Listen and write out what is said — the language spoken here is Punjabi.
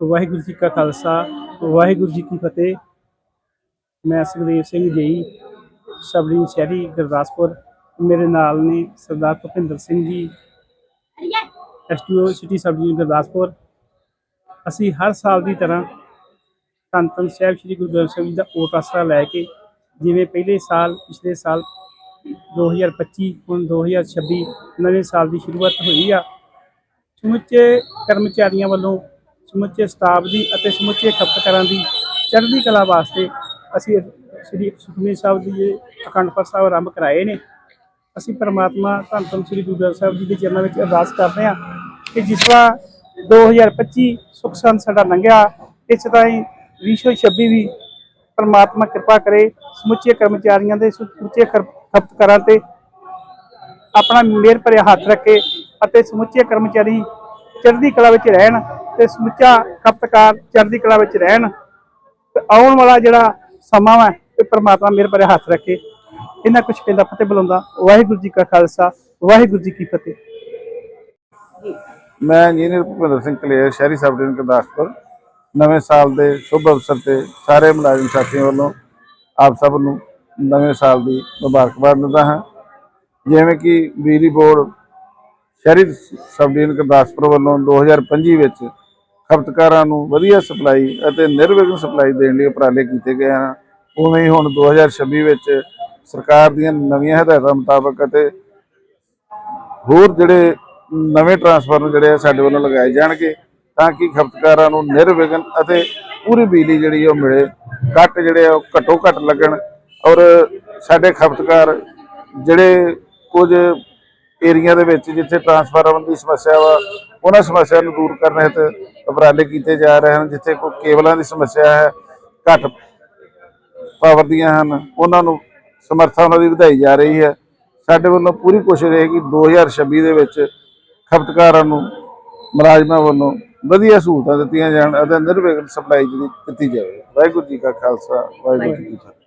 ਵਾਹਿਗੁਰੂ ਜੀ ਕਾ ਖਾਲਸਾ, ਵਾਹਿਗੁਰੂ ਜੀ ਕੀ ਫਤਿਹ। ਮੈਂ ਸੁਖਦੇਵ ਸਿੰਘ ਜੀ ਸਬਰੀ ਸ਼ਹਿਰੀ, ਗੁਰਦਾਸਪੁਰ। ਮੇਰੇ ਨਾਲ ਨੇ ਸਰਦਾਰ ਭੁਪਿੰਦਰ ਸਿੰਘ ਜੀ ਐਸਟੀਓ ਸਿਟੀ ਸਬਜੀ ਗੁਰਦਾਸਪੁਰ। ਅਸੀਂ ਹਰ ਸਾਲ ਦੀ ਤਰ੍ਹਾਂ ਧੰਨ ਧੰਨ ਸਾਹਿਬ ਸ੍ਰੀ ਗੁਰੂ ਗ੍ਰੰਥ ਸਾਹਿਬ ਜੀ ਦਾ ਓਟ ਆਸਰਾ ਲੈ ਕੇ, ਜਿਵੇਂ ਪਹਿਲੇ ਸਾਲ, ਪਿਛਲੇ ਸਾਲ 2025 ਹੁਣ 2026 ਨਵੇਂ ਸਾਲ ਦੀ ਸ਼ੁਰੂਆਤ ਹੋਈ ਆ। ਸਮੁੱਚੇ ਕਰਮਚਾਰੀਆਂ ਵੱਲੋਂ ਸਮੁੱਚੇ ਸਟਾਫ ਦੀ ਅਤੇ ਸਮੁੱਚੇ ਖਪਤਕਾਰਾਂ ਦੀ ਚੜ੍ਹਦੀ ਕਲਾ ਵਾਸਤੇ ਅਸੀਂ ਸ੍ਰੀ ਸੁਖਮਨੀ ਸਾਹਿਬ ਦੀ ਇਹ ਅਖੰਡ ਪਾਠ ਸਾਹਿਬ ਆਰੰਭ ਕਰਾਏ ਨੇ। ਅਸੀਂ ਪਰਮਾਤਮਾ ਧੰਨ ਧੰਨ ਸ੍ਰੀ ਗੁਰੂ ਗ੍ਰੰਥ ਸਾਹਿਬ ਜੀ ਦੇ ਚਰਨਾਂ ਵਿੱਚ ਅਰਦਾਸ ਕਰਦੇ ਹਾਂ ਕਿ ਜਿਸ ਤਰ੍ਹਾਂ 2025 ਸੁਖ ਸੰਤ ਸਾਡਾ ਲੰਘਿਆ, ਇਸ ਤਰ੍ਹਾਂ ਹੀ 2026 ਵੀ ਪਰਮਾਤਮਾ ਕਿਰਪਾ ਕਰੇ, ਸਮੁੱਚੇ ਕਰਮਚਾਰੀਆਂ ਦੇ ਸਮੁੱਚੇ ਖਰ- ਖਪਤਕਾਰਾਂ ਤੇ ਆਪਣਾ ਮਿਹਰ ਭਰਿਆ ਹੱਥ ਰੱਖੇ ਅਤੇ ਸਮੁੱਚੇ ਕਰਮਚਾਰੀ ਚੜ੍ਹਦੀ ਕਲਾ ਵਿੱਚ ਰਹਿਣ ਤੇ ਸਮੁੱਚਾ ਖਪਤਕਾਰ ਚੜ੍ਹਦੀ ਕਲਾ ਵਿੱਚ ਰਹਿਣ ਤੇ ਆਉਣ ਵਾਲਾ ਜਿਹੜਾ ਸਮਾਂ ਹੈ ਤੇ ਪ੍ਰਮਾਤਮਾ ਮਿਹਰ ਭਰਿਆ ਹੱਥ ਰੱਖੇ। ਇਹਨਾਂ ਕੁਝ ਕਹਿੰਦਾ ਫਤਿਹ ਬੁਲਾਉਂਦਾ। ਵਾਹਿਗੁਰੂ ਜੀ ਕਾ ਖਾਲਸਾ ਵਾਹਿਗੁਰੂ ਜੀ ਕੀ ਫਤਿਹ। ਮੈਂ ਇੰਜੀਨੀਅਰ ਭੁਪਿੰਦਰ ਸਿੰਘ ਕਲੇਰ ਸ਼ਹਿਰੀ ਸਬ ਡਿਵੀਜ਼ਨ ਗੁਰਦਾਸਪੁਰ। ਨਵੇਂ ਸਾਲ ਦੇ ਸ਼ੁਭ ਅਵਸਰ ਤੇ ਸਾਰੇ ਮੁਲਾਜ਼ਮ ਸਾਥੀਆਂ ਵੱਲੋਂ ਆਪ ਸਭ ਨੂੰ ਨਵੇਂ ਸਾਲ ਦੀ ਮੁਬਾਰਕਬਾਦ ਦਿੰਦਾ ਹਾਂ। ਜਿਵੇਂ ਕਿ ਬਿਜਲੀ ਬੋਰਡ ਸ਼ਹਿਰੀ ਸਬ ਡਿਵੀਜ਼ਨ ਗੁਰਦਾਸਪੁਰ ਵੱਲੋਂ 2025 ਵਿੱਚ ਖਪਤਕਾਰਾਂ ਨੂੰ ਵਧੀਆ ਸਪਲਾਈ ਅਤੇ ਨਿਰਵਿਘਨ ਸਪਲਾਈ ਦੇਣ ਲਈ ਉਪਰਾਲੇ ਕੀਤੇ ਗਏ ਹਨ। ਉਵੇਂ ਹੀ ਹੁਣ 2026 ਵਿੱਚ ਸਰਕਾਰ ਦੀਆਂ ਨਵੀਆਂ ਹਦਾਇਤਾਂ ਮੁਤਾਬਕ ਅਤੇ ਹੋਰ ਜਿਹੜੇ ਨਵੇਂ ਟਰਾਂਸਫਾਰਮਰ ਜਿਹੜੇ ਆ ਸਾਡੇ ਵੱਲੋਂ ਲਗਾਏ ਜਾਣਗੇ ਤਾਂ ਕਿ ਖਪਤਕਾਰਾਂ ਨੂੰ ਨਿਰਵਿਘਨ ਅਤੇ ਪੂਰੀ ਬਿਜਲੀ ਜਿਹੜੀ ਉਹ ਮਿਲੇ, ਕੱਟ ਜਿਹੜੇ ਆ ਉਹ ਘੱਟੋ ਘੱਟ ਲੱਗਣ ਔਰ ਸਾਡੇ ਖਪਤਕਾਰ ਜਿਹੜੇ ਕੁਝ ਏਰੀਆ ਦੇ ਵਿੱਚ ਜਿੱਥੇ ਟਰਾਂਸਫਾਰਮਰ ਦੀ ਸਮੱਸਿਆ ਵਾ, ਉਹਨਾਂ ਸਮੱਸਿਆ ਨੂੰ ਦੂਰ ਕਰਨ ਹਿੱਤ ਉਪਰਾਲੇ ਕੀਤੇ ਜਾ ਰਹੇ ਹਨ, ਜਿੱਥੇ ਕੋਈ ਕੇਬਲਾਂ ਦੀ ਸਮੱਸਿਆ ਹੈ, ਘੱਟ ਪਾਵਰ ਦੀਆਂ ਹਨ, ਉਹਨਾਂ ਨੂੰ ਸਮਰੱਥਾ ਉਹਨਾਂ ਦੀ ਵਧਾਈ ਜਾ ਰਹੀ ਹੈ। ਸਾਡੇ ਵੱਲੋਂ ਪੂਰੀ ਕੋਸ਼ਿਸ਼ ਰਹੇਗੀ 2026 ਦੇ ਵਿੱਚ ਖਪਤਕਾਰਾਂ ਨੂੰ, ਮੁਲਾਜ਼ਮਾਂ ਵੱਲੋਂ ਵਧੀਆ ਸਹੂਲਤਾਂ ਦਿੱਤੀਆਂ ਜਾਣ ਅਤੇ ਨਿਰਵਿਘਨ ਸਪਲਾਈ ਜਿਹੜੀ ਦਿੱਤੀ ਜਾਵੇ। ਵਾਹਿਗੁਰੂ ਜੀ ਕਾ ਖਾਲਸਾ, ਵਾਹਿਗੁਰੂ ਜੀ ਕੀ ਫਤਿਹ।